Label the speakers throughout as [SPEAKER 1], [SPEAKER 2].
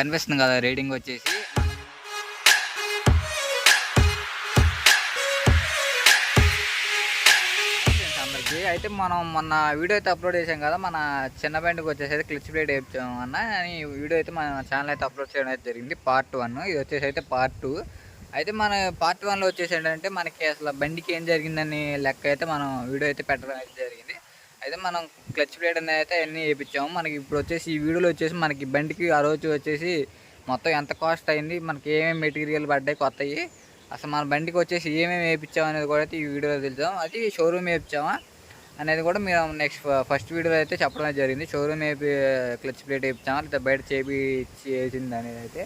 [SPEAKER 1] కనిపిస్తుంది కదా రేటింగ్ వచ్చేసి. అందరికి అయితే మనం మొన్న వీడియో అయితే అప్లోడ్ చేసాం కదా మన చిన్న బండికి వచ్చేసి అయితే క్లిచ్ ప్లేట్ వేయించాం అన్న. అని వీడియో అయితే మన ఛానల్ అయితే అప్లోడ్ చేయడం అయితే జరిగింది పార్ట్ వన్ ఇది వచ్చేసి అయితే పార్ట్ టూ అయితే మన పార్ట్ వన్లో వచ్చేసి ఏంటంటే మనకి అసలు బండికి ఏం జరిగిందని లెక్క అయితే మనం వీడియో అయితే పెట్టడం అయితే జరిగింది. అయితే మనం క్లచ్ ప్లేట్ అనేది అయితే అన్నీ వేయించాము మనకి ఇప్పుడు వచ్చేసి ఈ వీడియోలో వచ్చేసి మనకి బండికి ఆ రోజు వచ్చేసి మొత్తం ఎంత కాస్ట్ అయింది మనకి ఏమేమి మెటీరియల్ పడ్డాయి కొత్తవి అసలు మన బండికి వచ్చేసి ఏమేమి వేయించాం అనేది కూడా అయితే ఈ వీడియోలో తెలుసాం అది షోరూమ్ వేయించామా అనేది కూడా మీరు నెక్స్ట్ ఫస్ట్ వీడియోలో అయితే చెప్పడం జరిగింది. షోరూమ్ వేపి క్లచ్ ప్లేట్ వేయించామా లేదా బయట చేపి వేసింది అనేది అయితే.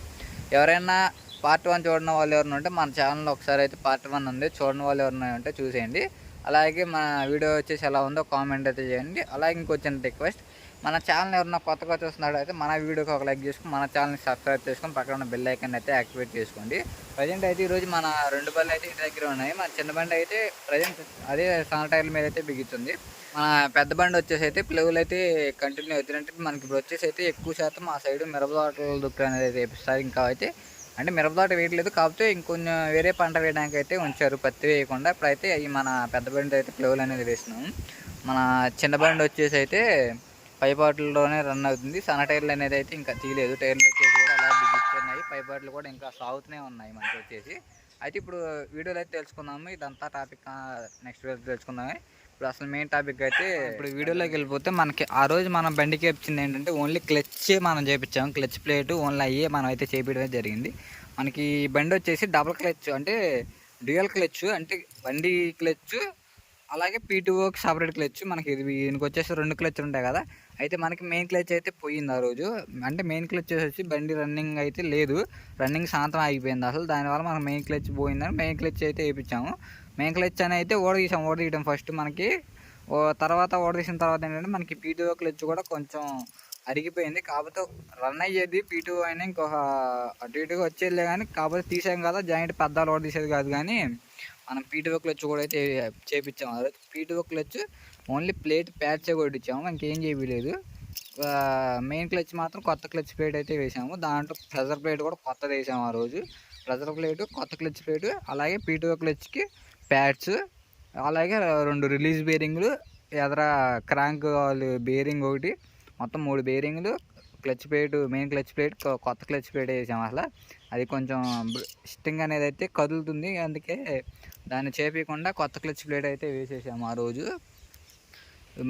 [SPEAKER 1] ఎవరైనా పార్ట్ వన్ చూడని వాళ్ళు ఎవరైనా ఉంటే మన ఛానల్లో ఒకసారి అయితే పార్ట్ వన్ ఉంది. చూడని వాళ్ళు ఎవరైనా ఉంటే చూసేయండి. అలాగే మన వీడియో వచ్చేసి ఎలా ఉందో కామెంట్ అయితే చేయండి. అలాగే ఇంకొచ్చిన రిక్వెస్ట్ మన ఛానల్ ఎవరైనా కొత్తగా చూస్తున్నాడు అయితే మన వీడియోకి ఒక లైక్ చేసుకుని మన ఛానల్ని సబ్స్క్రైబ్ చేసుకొని పక్కన ఉన్న బెల్ ఐకన్ అయితే యాక్టివేట్ చేసుకోండి. ప్రజెంట్ అయితే ఈరోజు మన రెండు బండ్లు అయితే ఇంటి దగ్గర ఉన్నాయి. మన చిన్న బండి అయితే ప్రజెంట్ అదే సన్న టైర్ల మీద అయితే బిగుతుంది. మన పెద్ద బండి వచ్చేసి అయితే ప్లేవులు అయితే కంటిన్యూ అవుతున్నట్టు మనకి ఇప్పుడు వచ్చేసి అయితే ఎక్కువ శాతం ఆ సైడ్ మిరపదాటలు దుక్కు అనేది అయితే ఇంకా అయితే అంటే మిరపదాట వేయట్లేదు. కాకపోతే ఇంకొంచెం వేరే పంట వేయడానికి అయితే ఉంచారు. పత్తి వేయకుండా ఇప్పుడైతే ఈ మన పెద్ద బండి అయితే ప్లేవులు అనేది వేసినాం. మన చిన్న బండి వచ్చేసి అయితే పైపాట్లలోనే రన్ అవుతుంది. సన్న టైర్లు అనేది అయితే ఇంకా తీయలేదు. టైర్లు వచ్చేసి కూడా అలా బిగిస్తున్నాయి పైపాట్లు కూడా ఇంకా సాగుతూనే ఉన్నాయి మనకి వచ్చేసి. అయితే ఇప్పుడు వీడియోలో అయితే తెలుసుకుందాము. ఇదంతా టాపిక్ నెక్స్ట్ వీడియో తెలుసుకుందాము. ఇప్పుడు అసలు మెయిన్ టాపిక్ అయితే ఇప్పుడు వీడియోలోకి వెళ్ళిపోతే మనకి ఆ రోజు మనం బండికి వచ్చింది ఏంటంటే ఓన్లీ క్లచ్ మనం చేపించాము క్లచ్ ప్లేట్ ఓన్లీ అయ్యే మనం అయితే చేపించడమే జరిగింది. మనకి బండి వచ్చేసి డబుల్ క్లచ్ అంటే డ్యూయల్ క్లచ్ అంటే బండి క్లచ్ అలాగే పీటీఓకి సపరేట్ క్లచ్ మనకి ఇది దీనికి వచ్చేసి రెండు క్లచ్ ఉంటాయి కదా. అయితే మనకి మెయిన్ క్లచ్ అయితే పోయింది ఆ రోజు. అంటే మెయిన్ క్లచ్ వచ్చి బండి రన్నింగ్ అయితే లేదు. రన్నింగ్ శాంతం ఆగిపోయింది అసలు. దానివల్ల మనకి మెయిన్ క్లచ్ పోయిందని మెయిన్ క్లచ్ అయితే వేయించాము మెయిన్ క్లచ్ అని అయితే ఓడదీసాం ఓడదీయడం ఫస్ట్ మనకి. ఓ తర్వాత ఓడదీసిన తర్వాత ఏంటంటే మనకి పీటూ క్లచ్ కూడా కొంచెం అరిగిపోయింది. కాకపోతే రన్ అయ్యేది పీటీఓ అయినా ఇంకొక అటు ఇటుగా వచ్చేదిలే కానీ కాకపోతే తీసాం కదా జాయింట్ పెద్దలు ఓడ తీసేది కాదు కానీ మనం పీటూ క్లచ్ కూడా అయితే చేపించాము అదే పీటూ క్లచ్ ఓన్లీ ప్లేట్ ప్యాచ్ కొట్టించాము ఇంకేం చేయలేదు మెయిన్ క్లచ్ మాత్రం కొత్త క్లచ్ ప్లేట్ అయితే వేసాము. దాంట్లో ప్రెజర్ ప్లేట్ కూడా కొత్తది వేసాము ఆ రోజు. ప్రెజర్ ప్లేట్ కొత్త క్లచ్ ప్లేట్ అలాగే పీటూ క్లచ్కి ప్యాడ్స్ అలాగే రెండు రిలీజ్ బేరింగ్లు ఎదర క్రాంక్ వాళ్ళు బేరింగ్ ఒకటి మొత్తం మూడు బేరింగ్లు clutch plate main clutch plate కొత్త క్లచ్ ప్లేట్ వేసాం అసలు. అది కొంచెం స్టింగ్ అనేది అయితే కదులుతుంది అందుకే దాన్ని చేపించకుండా కొత్త క్లచ్ ప్లేట్ అయితే వేసేసాము ఆ రోజు.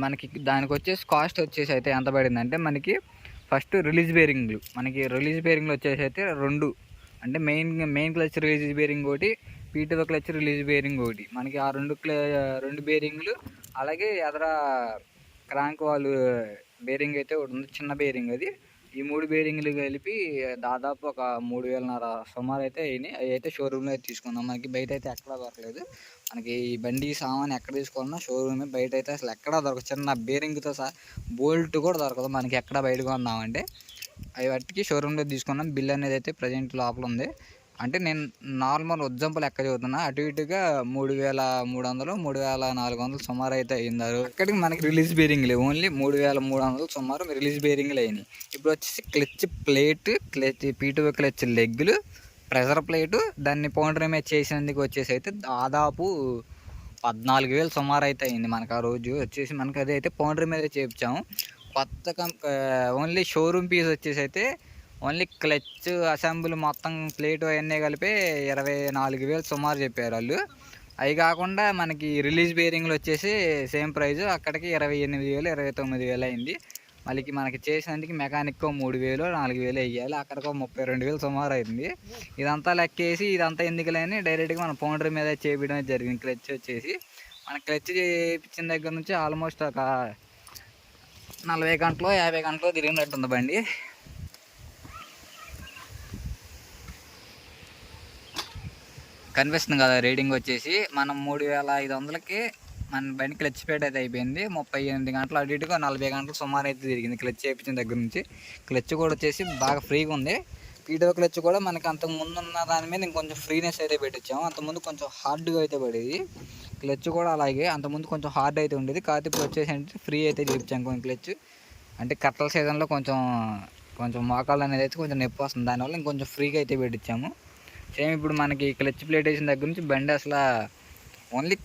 [SPEAKER 1] మనకి దానికి వచ్చేసి కాస్ట్ వచ్చేసి అయితే ఎంత పడిందంటే మనకి ఫస్ట్ రిలీజ్ బేరింగ్లు మనకి రిలీజ్ బేరింగ్లు వచ్చేసి అయితే రెండు అంటే main main clutch release bearing ఒకటి పీటవ క్లచ్ రిలీజ్ బేరింగ్ ఒకటి. మనకి ఆ రెండు క్లే రెండు బేరింగ్లు అలాగే ఎదర క్రాంక్ వాళ్ళు బేరింగ్ అయితే ఒకటి ఉంది చిన్న బేరింగ్ అది. ఈ మూడు బేరింగ్లు కలిపి దాదాపు ఒక మూడు వేలన్నర సుమారు అయితే అయినాయి. అవి అయితే షోరూంలో అయితే తీసుకున్నాం మనకి బయట అయితే ఎక్కడా దొరకలేదు. మనకి ఈ బండి సామాన్ ఎక్కడ తీసుకున్నా షోరూమే. బయట అయితే అసలు ఎక్కడా దొరకదు. చిన్న బేరింగ్తో సహా బోల్ట్ కూడా దొరకదు. మనకి ఎక్కడ బయట కొందామంటే. అవి వాటికి షోరూంలో తీసుకున్నాం. బిల్ అనేది అయితే ప్రజెంట్ లోపల ఉంది. అంటే నేను నార్మల్ ఎగ్జాంపుల్ లెక్క చదువుతున్నా అటు ఇటుగా మూడు వేల మూడు వందలు మూడు వేల నాలుగు వందలు సుమారు అయితే అయ్యిందారు అక్కడికి మనకి రిలీజ్ బేరింగ్ లేవు. ఓన్లీ మూడు వేల మూడు వందలు సుమారు రిలీజ్ బేరింగ్లు అయినాయి. ఇప్పుడు వచ్చేసి clutch plate clutch peat clutch లెగ్గులు ప్రెషర్ ప్లేటు దాన్ని పౌండరీ మీద చేసినందుకు వచ్చేసి అయితే దాదాపు పద్నాలుగు వేలు సుమారు అయితే అయింది మనకు ఆ రోజు. వచ్చేసి మనకి అదే అయితే పౌండర్ మీద చేపించాము. కొత్త కం ఓన్లీ షోరూమ్ పీస్ వచ్చేసి అయితే ఓన్లీ క్లచ్ అసెంబ్లీ మొత్తం ప్లేట్ అవన్నీ కలిపి ఇరవై నాలుగు వేలు సుమారు చెప్పారు వాళ్ళు. అవి కాకుండా మనకి రిలీజ్ బేరింగ్లు వచ్చేసి సేమ్ ప్రైజ్ అక్కడికి ఇరవై ఎనిమిది వేలు ఇరవై తొమ్మిది వేలు అయింది. మళ్ళీ మనకి చేసినందుకు మెకానిక్ మూడు వేలు నాలుగు వేలు వేయాలి అక్కడికి ముప్పై రెండు వేలు సుమారు అయింది. ఇదంతా లెక్కేసి ఇదంతా ఎందుకులేని డైరెక్ట్గా మన పౌండర్ మీద చేపించడం జరిగింది క్లచ్ వచ్చేసి. మన క్లచ్ చేయించిన దగ్గర నుంచి ఆల్మోస్ట్ ఒక నలభై గంటలు యాభై గంటలు తిరిగినట్టుంది బండి. కనిపిస్తుంది కదా రీడింగ్ వచ్చేసి మనం మూడు వేల ఐదు వందలకి మన బండి క్లచ్ ప్లేట్ అయితే అయిపోయింది. ముప్పై ఎనిమిది గంటలు అటు ఇటుగా నలభై గంటలు సుమారు అయితే తిరిగింది క్లచ్ చేయించిన దగ్గర నుంచి. క్లచ్ కూడా వచ్చేసి బాగా ఫ్రీగా ఉంది. పీటో క్లచ్ కూడా మనకి అంతకు ముందు ఉన్న దాని మీద ఇంకొంచెం ఫ్రీనెస్ అయితే పెట్టించాము అంతకుముందు కొంచెం హార్డ్గా అయితే పడేది. క్లచ్ కూడా అలాగే అంతకుముందు కొంచెం హార్డ్ అయితే ఉండేది. కాకపోతే ఇప్పుడు వచ్చేసి అంటే ఫ్రీ అయితే చేయించాం కొంచెం క్లచ్. అంటే కట్టల సీజన్లో కొంచెం కొంచెం మోకాలు అనేది అయితే కొంచెం నొప్పి వస్తుంది. దానివల్ల ఇంకొంచెం ఫ్రీగా అయితే పెట్టించాము సేమ్ ఇప్పుడు మనకి క్లచ్ ప్లేట్ వేసిన దగ్గర నుంచి బండి అసలు ఓన్లీ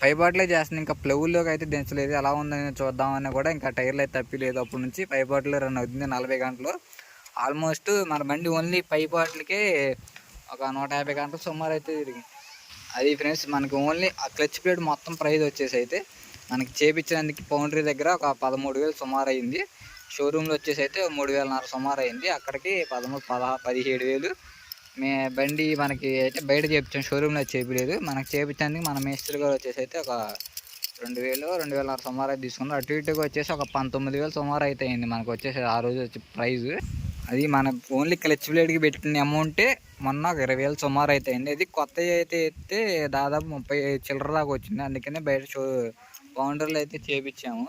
[SPEAKER 1] పై బాటలే చేస్తుంది. ఇంకా ప్లవ్లోకి అయితే దించలేదు. ఎలా ఉందని చూద్దామని కూడా ఇంకా టైర్లు అయితే తప్పిలేదు. అప్పటి నుంచి పై రన్ అవుతుంది నలభై గంటలు. ఆల్మోస్ట్ మన బండి ఓన్లీ పై బాటిల్కే ఒక నూట యాభై గంటలు సుమారు అయితే తిరిగింది. అది ఫ్రెండ్స్ మనకి ఓన్లీ ఆ క్లచ్ ప్లేట్ మొత్తం ప్రైజ్ వచ్చేసి అయితే మనకి చేపించినందుకు పౌండరీ దగ్గర ఒక పదమూడు వేలు సుమారు అయింది. షోరూంలో వచ్చేసి అయితే మూడు వేలన్నర సుమారు అయింది. అక్కడికి పదమూడు పదహా పదిహేడు వేలు మే బండి మనకి అయితే బయట చేపించాం. షోరూంలో చేపించలేదు. మనకు చేపించేందుకు మన మేస్త్రి గారు వచ్చేసి అయితే ఒక రెండు వేలు రెండు వేలన్నర సుమారు అయితే తీసుకున్నారు. అటు ఇటుగా వచ్చేసి ఒక పంతొమ్మిది వేలు సుమారు అయితే అయింది మనకు వచ్చేసి ఆ రోజు వచ్చి ప్రైజ్ అది మన ఓన్లీ క్లచ్ ప్లేట్కి పెట్టిన అమౌంటే మొన్న ఒక ఇరవై వేలు సుమారు అయితే అయింది. ఇది కొత్తవి అయితే అయితే దాదాపు ముప్పై చిల్లర దాకా వచ్చింది. అందుకనే బయట షో బౌండరీలు అయితే చేపించాము.